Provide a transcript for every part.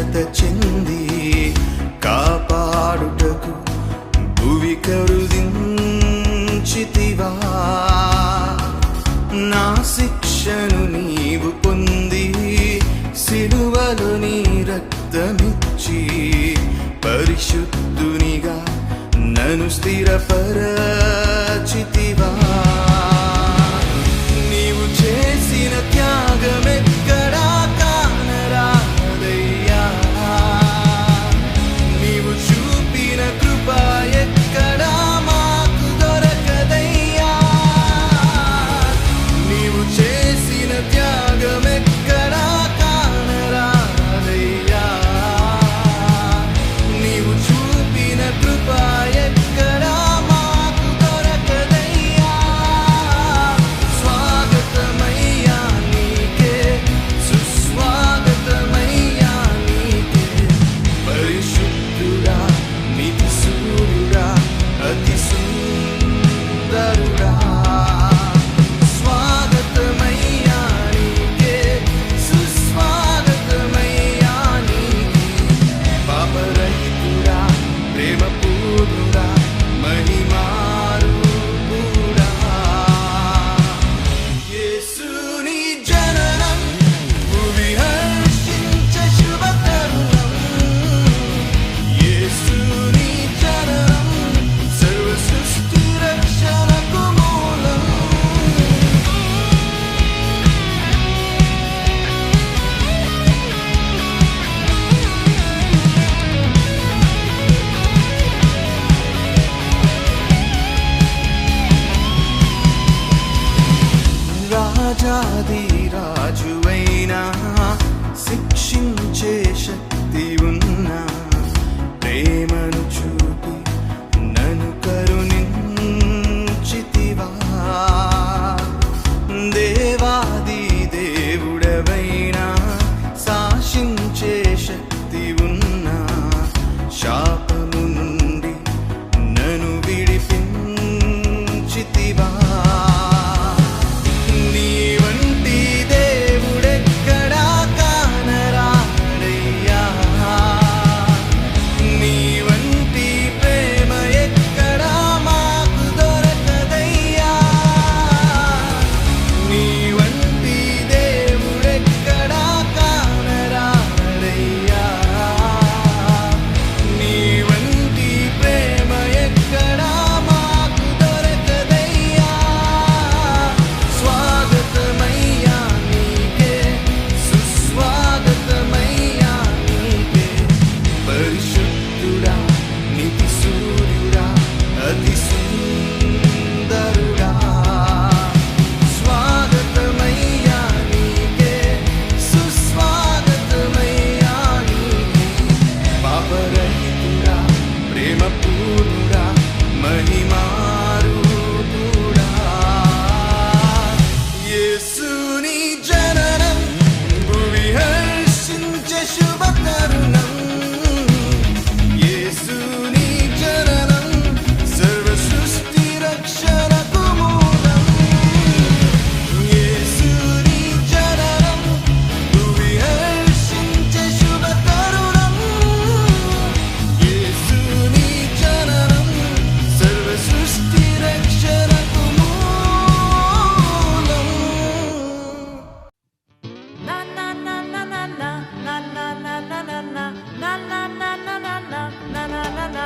ఘనత చెంది కాపాడుటకు భువి కరుదించితివా. నా శిక్షను నీవు పొంది సిలువలు నీ రక్తమిచ్చి పరిశుద్ధునిగా నను స్థిరపరా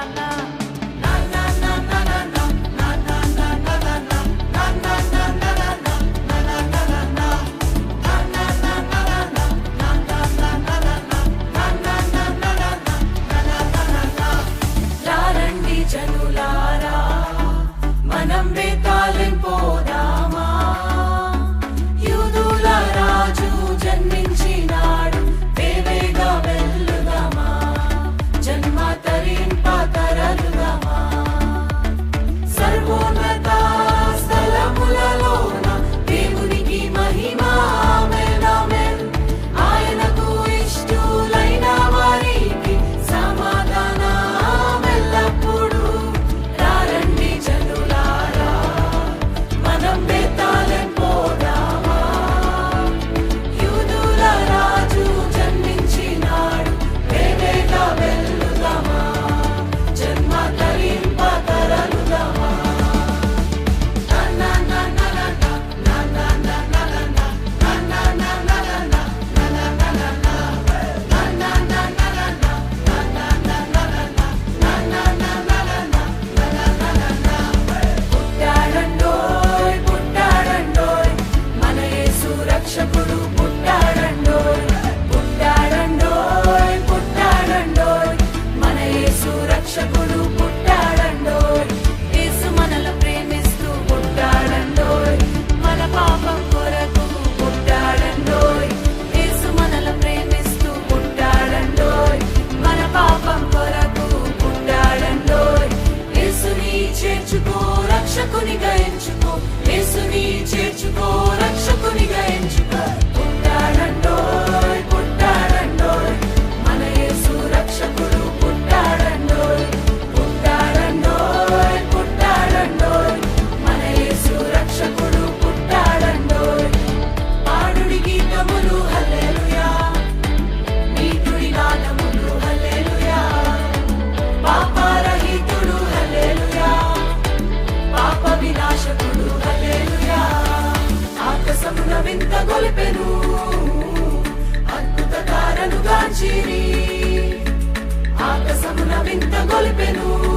na na మరింత గొలిపెను